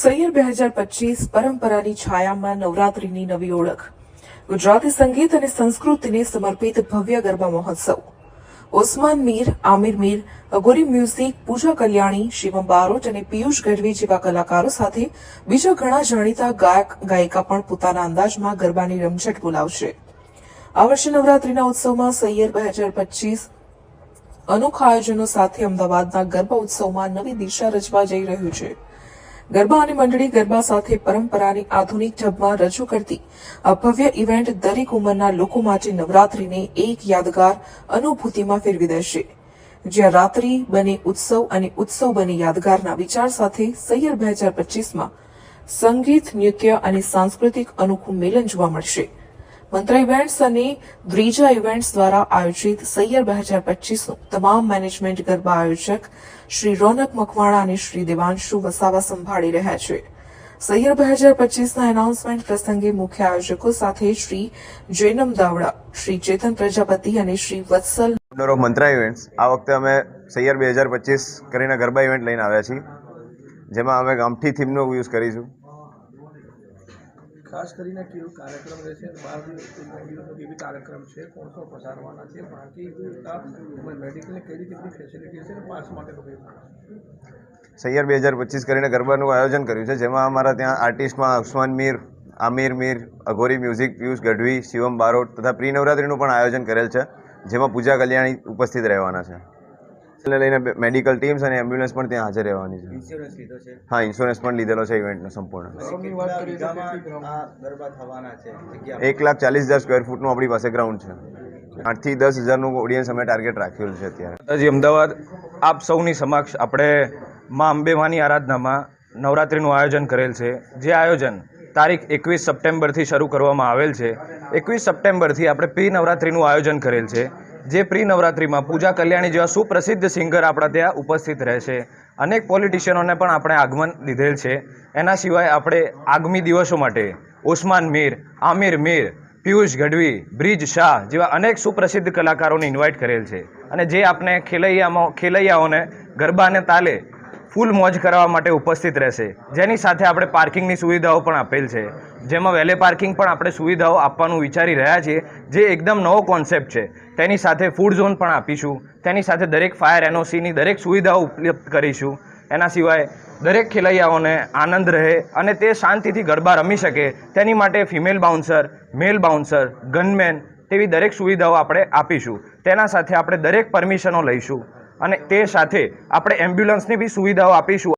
સૈયર બે હજાર પચીસ પરંપરાની છાયામાં નવરાત્રીની નવી ઓળખ. ગુજરાતી સંગીત અને સંસ્કૃતિને સમર્પિત ભવ્ય ગરબા મહોત્સવ. ઓસ્માન મીર, આમિર મીર અગોરી મ્યુઝિક, પૂજા કલ્યાણી, શિવમ બારોટ અને પિયુષ ગઢવી જેવા કલાકારો સાથે બીજા ઘણા જાણીતા ગાયક, ગાયિકા પણ પોતાના અંદાજમાં ગરબાની રમઝટ બોલાવશે. આ વર્ષે નવરાત્રીના ઉત્સવમાં સૈયર બે હજાર પચીસ અનોખા આયોજનો સાથે અમદાવાદના ગરબા ઉત્સવમાં નવી દિશા રચવા જઈ રહ્યું છે. ગરબા અને મંડળી ગરબા સાથે પરંપરાની આધુનિક ઢબમાં રજૂ કરતી આ ભવ્ય ઇવેન્ટ દરેક ઉંમરના લોકો માટે નવરાત્રીને એક યાદગાર અનુભૂતિમાં ફેરવી દેશે. જ્યાં રાત્રિ બને ઉત્સવ અને ઉત્સવ બને યાદગારના વિચાર સાથે સૈયર બે હજાર પચીસમાં સંગીત, નૃત્ય અને સાંસ્કૃતિક અનોખું મેલન જોવા મળશે. મંત્ર ઇવેન્ટ્સ અને દ્રીજા ઇવેન્ટ્સ દ્વારા આયોજિત સૈયર બે હજાર પચીસનું તમામ મેનેજમેન્ટ ગરબા આયોજક શ્રી રોનક મકવાણા અને શ્રી દેવાંશુ વસાવા સંભાળી રહ્યા છે. સૈયર બે હજાર પચીસના એનાઉન્સમેન્ટ પ્રસંગે મુખ્ય આયોજકો સાથે શ્રી જૈનમ દાવડા, શ્રી ચેતન પ્રજાપતિ અને શ્રી વત્સલ મંત્રા ઇવેન્ટ્સ આ વખતે અમે સૈયર બે હજાર પચીસ કરીને ગરબા ઇવેન્ટ લઈને આવ્યા છીએ. જેમાં અમે ગામઠી થીમનો યુઝ કરીશું. ખાસ કરીને કેવો કાર્યક્રમ રહેશે બાર દિવસનો કેવી કાર્યક્રમ છે? કોણ કોણ પસારવાના છે? બાકી મેડિકલની કઈ રીતે ફેસિલિટી છે? પાસ માટે કંઈ સૈયર બે હજાર પચીસ કરીને ગરબાનું આયોજન કર્યું છે, જેમાં અમારા ત્યાં આર્ટિસ્ટમાં અક્ષમાન મીર, આમિર મીર, અઘોરી મ્યુઝિક, પિયુષ ગઢવી, શિવમ બારોટ તથા પ્રી નવરાત્રિનું પણ આયોજન કરેલ છે, જેમાં પૂજા કલ્યાણી ઉપસ્થિત રહેવાના છે. એને લઈને મેડિકલ ટીમ્સ અને એમ્બ્યુલન્સ પણ ત્યાં હાજર રહેવાની છે. ઇન્સ્યોરન્સ લીધો છે. હા ઇન્સ્યોરન્સ પણ લીધેલો છે ઇવેન્ટનો સંપૂર્ણ. એક લાખ ચાલીસ હજાર સ્ક્વેર ફૂટનું આપણી પાસે ગ્રાઉન્ડ છે. આઠથી દસ હજારનું ઓડિયન્સ અમે ટાર્ગેટ રાખ્યું છે અત્યારે. માતાજી અમદાવાદ આપ સૌની સમક્ષ આપણે મા અંબેમાની આરાધનામાં નવરાત્રિનું આયોજન કરેલ છે. જે આયોજન તારીખ એકવીસ સપ્ટેમ્બરથી શરૂ કરવામાં આવેલ છે. એકવીસ સપ્ટેમ્બરથી આપણે પ્રી નવરાત્રિનું આયોજન કરેલ છે. જે પ્રી નવરાત્રિમાં પૂજા કલ્યાણી જેવા સુપ્રસિદ્ધ સિંગર આપણા ત્યાં ઉપસ્થિત રહેશે અનેક પોલિટિશિયનોને પણ આપણે આગમન લીધેલ છે. એના સિવાય આપણે આગામી દિવસો માટે ઓસ્માન મીર, આમિર મીર, પિયુષ ગઢવી, બ્રિજ શાહ જેવા અનેક સુપ્રસિદ્ધ કલાકારોને ઇન્વાઇટ કરેલ છે. અને જે આપણે ખેલૈયામાં, ખેલૈયાઓને ગરબાને તાલે ફૂલ મોજ કરવા માટે ઉપસ્થિત રહેશે. જેની સાથે આપણે પાર્કિંગની સુવિધાઓ પણ આપેલ છે. જેમાં વેલે પાર્કિંગ પણ આપણે સુવિધાઓ આપવાનું વિચારી રહ્યા છીએ, જે એકદમ નવો કોન્સેપ્ટ છે. તેની સાથે ફૂડ ઝોન પણ આપીશું. તેની સાથે દરેક ફાયર એનઓસીની દરેક સુવિધાઓ ઉપલબ્ધ કરીશું. એના સિવાય દરેક ખેલૈયાઓને આનંદ રહે અને તે શાંતિથી ગરબા રમી શકે. તેની માટે female bouncer, male bouncer, gunman તેવી દરેક સુવિધાઓ આપણે આપીશું. તેના સાથે આપણે દરેક પરમિશનો લઈશું. અને તે સાથે આપણે એમ્બ્યુલન્સની બી સુવિધાઓ આપીશું.